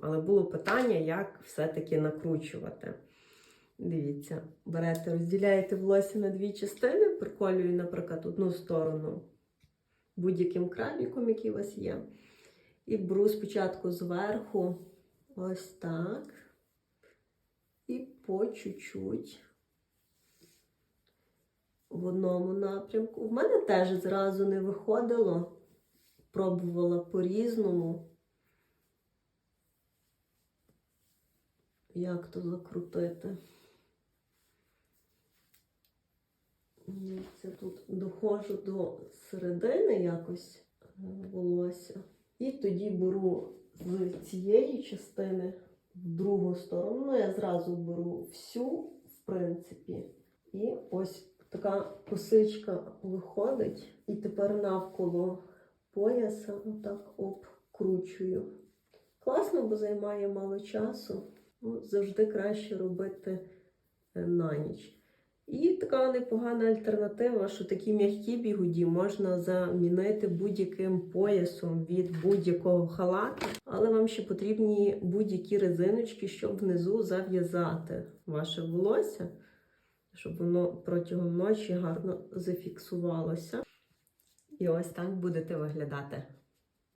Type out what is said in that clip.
Але було питання, як все-таки накручувати. Дивіться, берете, розділяєте волосся на дві частини, приколюю, наприклад, одну сторону будь-яким крабіком, який у вас є. І беру спочатку зверху ось так. І по чуть-чуть в одному напрямку. В мене теж зразу не виходило. Пробувала по-різному. Як то закрутити? Це тут доходжу до середини якось е, волосся. І тоді беру з цієї частини в другу сторону. Ну, я зразу беру всю, в принципі. І ось така косичка виходить. І тепер навколо пояса отак обкручую. Класно, бо займає мало часу. Ну, завжди краще робити е, на ніч. І така непогана альтернатива, що такі м'які бігуді можна замінити будь-яким поясом від будь-якого халату, але вам ще потрібні будь-які резиночки, щоб внизу зав'язати ваше волосся, щоб воно протягом ночі гарно зафіксувалося. І ось так будете виглядати.